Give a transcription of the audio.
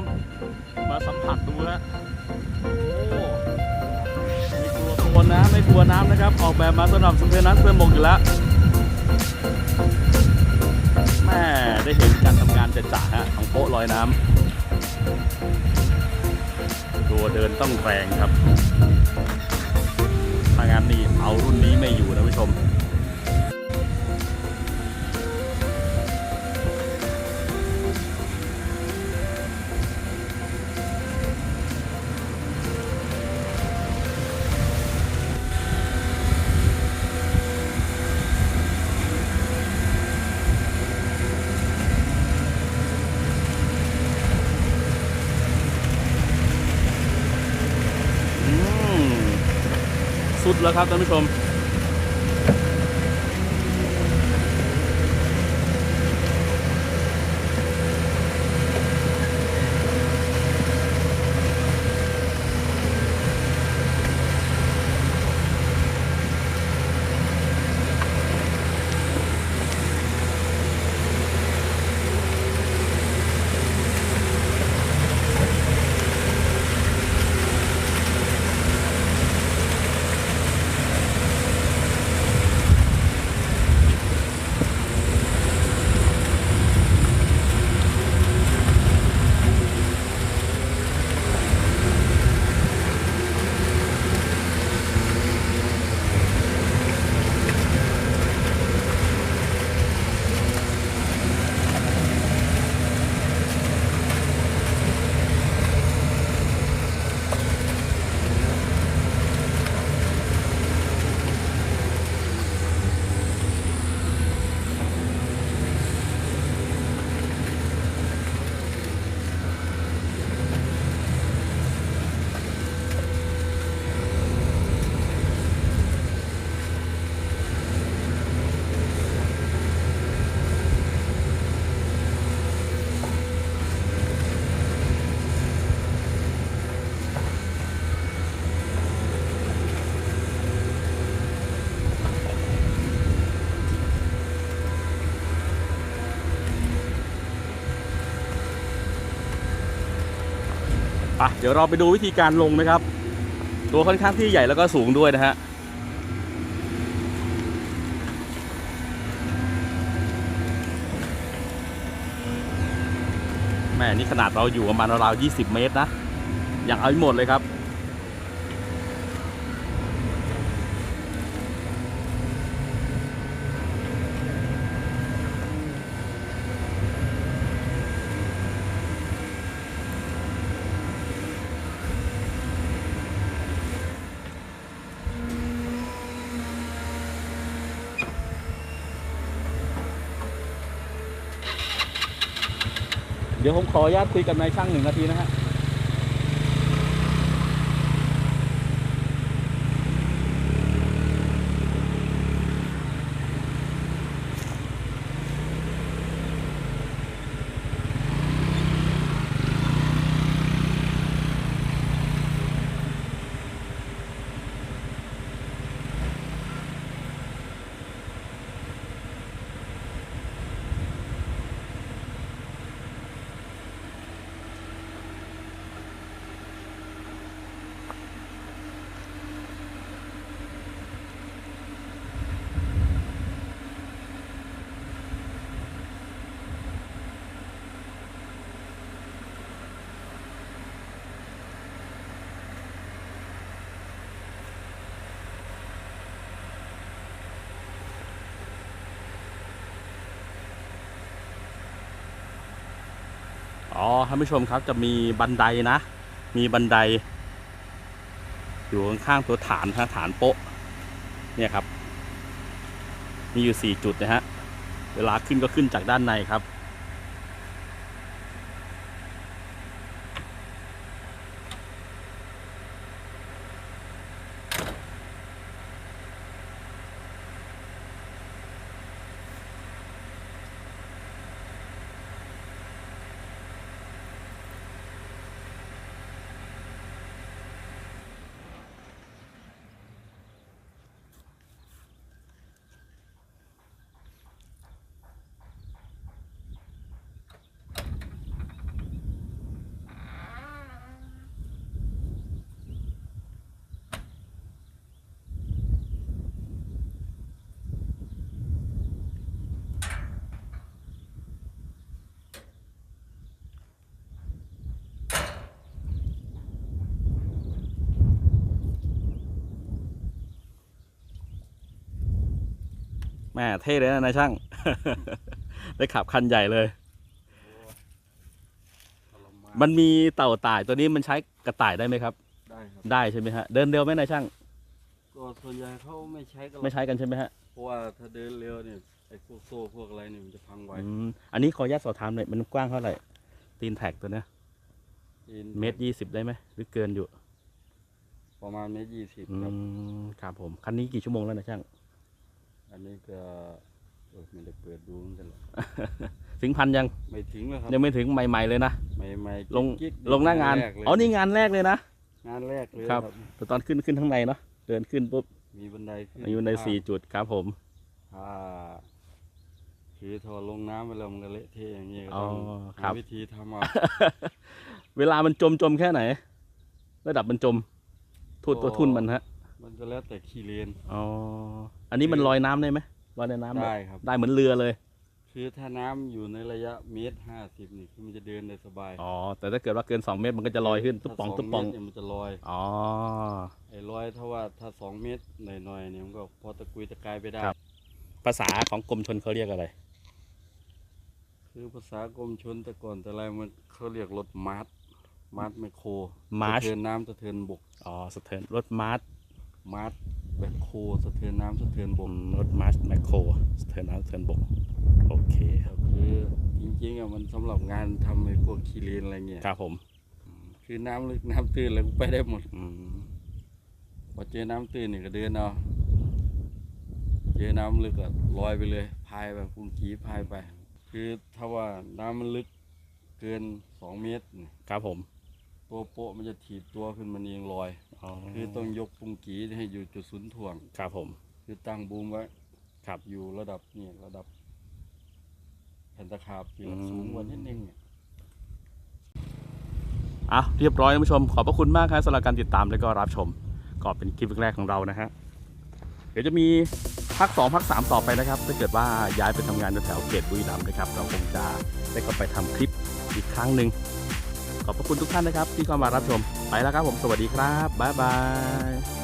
ม มาสัมผัสดูฮะโอ้ไม่กลัวคนนะไม่กลัวน้ำนะครับ ออกแบบมาสำหรับสำเพ็จน้ำเพื่อนบกอยู่แล้วแม่ได้เห็นการทำงานจะจ่าฮะของโป๊ะลอยน้ำตัวเดินต้องแรงครับถ้างานนี้เอารุ่นนี้ไม่อยู่นะผู้ชม แล้วครับท่านผู้ชม ปเดี๋ยวเราไปดูวิธีการลงนะครับ ตัวค่อนข้างที่ใหญ่แล้วก็สูงด้วยนะฮะแม่นี่ขนาดเราอยู่ประมาณราวๆ20 เมตรนะ อย่างเอาหมดเลยครับ ดี๋ยวผมขออนุญาตคุยกับนายช่างหนึ่งนาทีนะฮะ อ๋อท่านผู้ชมครับจะมีบันไดนะ มีบันได อยู่ข้างๆตัวฐานนะฐานโป๊ะ เนี่ยครับ มีอยู่ 4 จุดนะฮะ เวลาขึ้นก็ขึ้นจากด้านในครับ แม่เท่เลยนะนายช่าง ได้ขับคันใหญ่เลยทรมานมันมีเต่าต่ายตัวนี้มันใช้กระต่ายได้ไหมครับ ได้ครับ ได้ใช่ไหมฮะ เดินเร็วไหมนายช่าง ก็ส่วนใหญ่เขาไม่ใช้กันหรอกไม่ใช้กันใช่ไหมฮะ เพราะว่าถ้าเดินเร็วเนี่ยไอ้พวกโซ่พวกอะไรเนี่ยมันจะพังไวอืมอันนี้ขออนุญาตสอบถามหน่อยมันกว้างเท่าไหร่ ตีนแท็กตัวเนี้ยอินเมตรยี่สิบได้ไหมหรือเกินอยู่ ประมาณเมตรยี่สิบอืครับ มครับผม คันนี้กี่ชั่วโมงแล้วนายช่าง อันนี้ก็เออไม่ได้เปิดดูเหมือนกันหรอกสิงพันยังไม่ถึงแล้วครับยังไม่ถึงใหม่ ๆเลยนะ ไม่ไม่ลงกิ๊กๆลงหน้างาน แรกเลยอ๋อนี่งานแรกเลยนะ งานแรกเลยครับ แต่ตอนขึ้นขึ้นข้างในเนาะเดินขึ้นปุ๊บมีบันไดขึ้นอยู่ในถ้าสี่จุดครับผม ถ้าคือถอดลงน้ำไปแล้วมันก็เละเทะอย่างเงี้ยก็อ๋อต้องครัหาบ วิธีทำเอา เวลามันจมจมแค่ไหน ระดับมันจมทุนตัวทุนมันฮะมัน ก็แล้วแต่ขี้เลน อ๋อ อันนี้มันลอยน้ำได้ไหมลอยในน้ำได้ครับ ได้เหมือนเรือเลย คือถ้าน้ำอยู่ในระยะเมตรห้าสิบนี่คือมันจะเดินได้สบายอ๋อ แต่ถ้าเกิดว่าเกิน 2 เมตรมันก็จะลอยขึ้น ตุ๊บปอง ถ้าตุ๊บปอง เมตรเนี่ยมันจะลอย อ๋อ ไอ้ลอยถ้าว่าถ้าสองเมตรหน่อยๆเนี่ยมันก็พอตะกุยตะกายไปได้ ครับ ภาษาของกรมชนเขาเรียกอะไร คือภาษากรมชนแต่ก่อนแต่ไรมันเขาเรียกรถมาร์ทมาร์ทไมโคร March สะเทินน้ำสะเทินบก อ๋อสเทิร์นรถมาร์ท มาร์ทแบคโครสะเทินน้ำสะเทินบกรถมาร์ชแมคโครสเทิร์นน้ำสเทิร์นบกโอเคครับคือจริงๆอะมันสำหรับงานทำไอ้พวกคีเลนอะไรเงี้ยครับผม คือน้ำลึกน้ำตื้นอะไรก็ไปได้หมดอืมพอเจอน้ำตื้นนี่ก็เดินเอาเจอน้ำลึกก็ลอยไปเลยพายแบบกุ้งกีพายไป คือถ้าว่าน้ำมันลึกเกินสองเมตรนี่ครับผม ตัวโป๊ะมันจะถีบตัวขึ้นมันเองลอย อ๋อคือต้องยกปุงกีให้อยู่จุดศูนย์ถ่วง ครับผม คือตั้งบูมไว้ครับ อยู่ระดับนี่ระดับแผ่นตะขาบที่อืม สูงกว่านิดนึงเนี่ย อะเรียบร้อยท่านผู้ชม ขอบพระคุณมากครับสำหรับการติดตามและก็รับชม ก็เป็นคลิปแรกๆของเรานะฮะ เดี๋ยวจะมีภาค2ภาค3ต่อไปนะครับ ถ้าเกิดว่าย้ายไปทำงานแถวๆเขตบุรีรัมย์นะครับ เราคงจะได้เข้าไปทำคลิปอีกครั้งหนึ่ง ขอบพระคุณทุกท่านนะครับ ที่เข้ามารับชม ไปแล้วครับผม สวัสดีครับ บ๊ายบาย